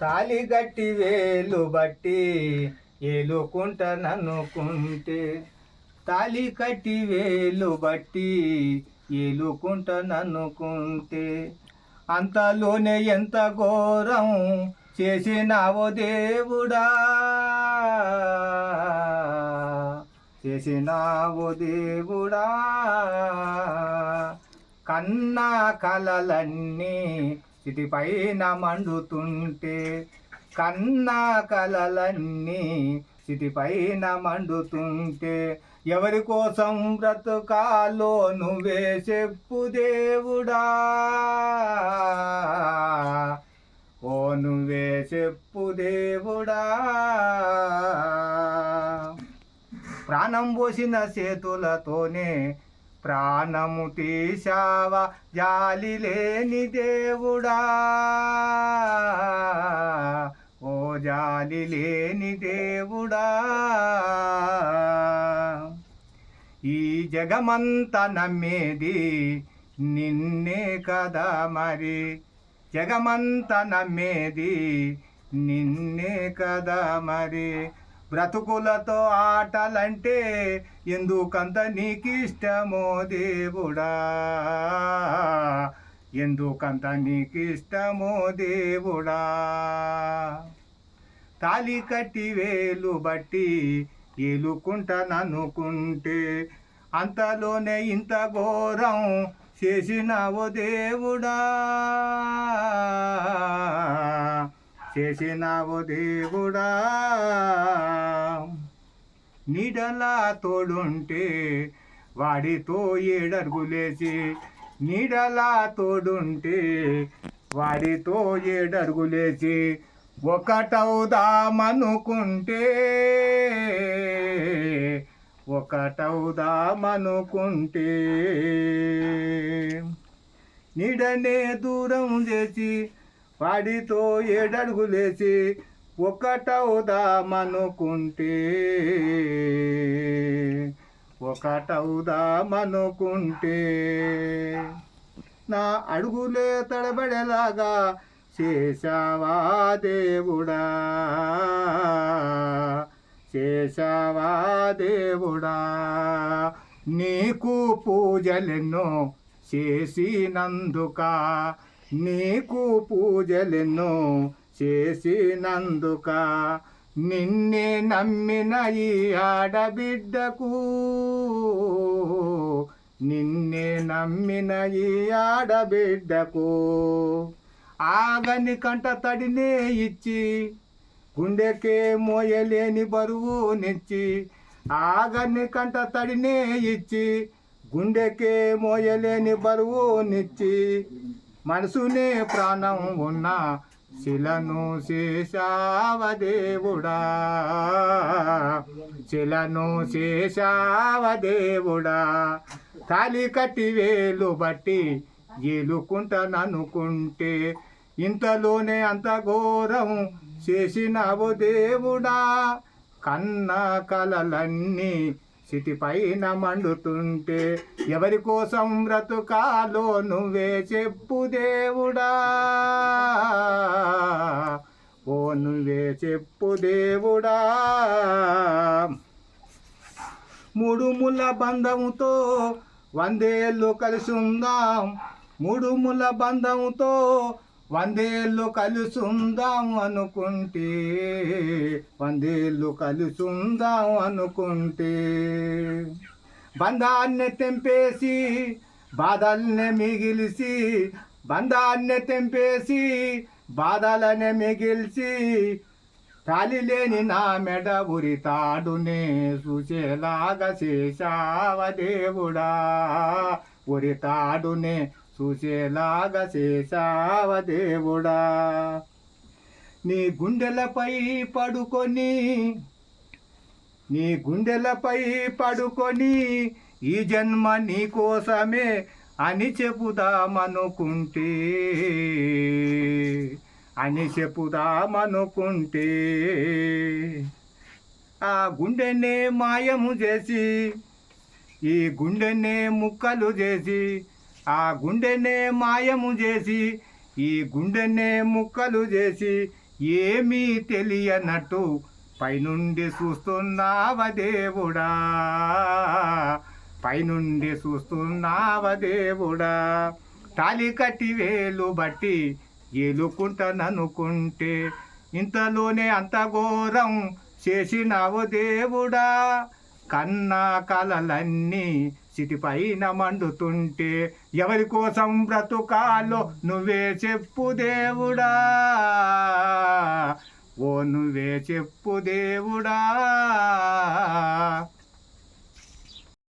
తాలి గట్టి వేలు బట్టి ఏలుకుంటననుకుంటే తాలి కట్టి వేలు బట్టి ఏలుకుంటననుకుంటే అంతలోనే ఎంత ఘోరం చేసినావో దేవుడా. చేసినావో దేవుడా. కన్నా కలలన్నీ సిటిపైన మండుతుంటే కన్నా కలలన్నీ సిటిపైన మండుతుంటే ఎవరి కోసం బ్రతకాలో నువ్వే చెప్పు దేవుడా? ఓ నువ్వే చెప్పు దేవుడా? ప్రాణం పోసిన చేతులతోనే ప్రాణము తీశావా జాలి లేని దేవుడా ఓ జాలి లేని దేవుడా ఈ జగమంత నమ్మేది నిన్నే కదా మరి జగమంత నమ్మేది నిన్నే కదా మరి బ్రతుకులతో ఆటలంటే ఎందుకంత నీకిష్టమో దేవుడా? ఎందుకంత నీకిష్టమో దేవుడా? తాలి కట్టి వేలు బట్టి ఏలుకుంటాననుకుంటే అంతలోనే ఇంత ఘోరం చేసినావో దేవుడా? చేసినావు దేవుడా. నీడలా తోడుంటే వాడితో ఏడరుగులేసి నీడలా తోడుంటే వాడితో ఏడరుగులేసి ఒకటవుదామనుకుంటే ఒకటవుదామనుకుంటే నీడనే దూరం చేసి వాడితో ఏడడుగులేసి ఒకటవుదామనుకుంటే. ఒకటవుదామనుకుంటే. నా అడుగులే తడబడేలాగా చేశావా దేవుడా? చేశావా దేవుడా? నీకు పూజలెన్నో చేసినందుక? నీకు పూజలెన్నో చేసినందుక నిన్నే నమ్మిన ఈ ఆడబిడ్డకు. నిన్నే నమ్మిన ఈ ఆడబిడ్డకు. ఆగని కంట తడినే ఇచ్చి గుండెకే మోయలేని బరువు నెచ్చి ఆగని కంట తడినే ఇచ్చి గుండెకే మోయలేని బరువు నిచ్చి మనసునే ప్రాణం ఉన్న శిలను శేషావదేవుడా. శిలను శేషావదేవుడా. తాలి కట్టి వేలు బట్టి ఏలుకుంటాననుకుంటే ఇంతలోనే అంత ఘోరం చేసినావు దేవుడా. కన్న కలలన్నీ సిటిపైన మండుతుంటే ఎవరి కోసం బ్రతుకాలో నువ్వే చెప్పు దేవుడా. ఓ నువ్వే చెప్పు దేవుడా. మూడు ముళ్ళ బంధముతో వందేళ్ళు కలిసి ఉందాం. మూడు ముళ్ళ బంధముతో వందేళ్ళు కలుసుందాం అనుకుంటే వందేళ్ళు కలుసుందాం అనుకుంటే. బంధాన్ని తెంపేసి బాధల్ని మిగిలిసి బంధాన్ని తెంపేసి బాధలనే మిగిల్చి తాలి లేని నా మెడ ఉరి తాడునే చూసేలాగా చేశావ దేవుడా? ఉరి తాడునే చూసేలాగా చేశావ దేవుడా. నీ గుండెలపై పడుకొని నీ గుండెలపై పడుకొని ఈ జన్మ నీ కోసమే అని చెబుదామనుకుంటే అని చెప్పుదామనుకుంటే ఆ గుండెనే మాయము చేసి ఈ గుండెనే ముక్కలు చేసి ఆ గుండెనే మాయము చేసి ఈ గుండెనే ముక్కలు చేసి ఏమీ తెలియనట్టు పైనుండి చూస్తున్నావ దేవుడా? పైనుండి చూస్తున్నావ దేవుడా? తాలి కట్టి వేలు బట్టి ఏలుకుంటాననుకుంటే ఇంతలోనే అంత ఘోరం చేసినావు దేవుడా. కన్నా కలలన్నీ సిటిపైన మండుతుంటే ఎవరి కోసం బ్రతుకాలో నువ్వే చెప్పు దేవుడా. ఓ నువ్వే చెప్పు దేవుడా.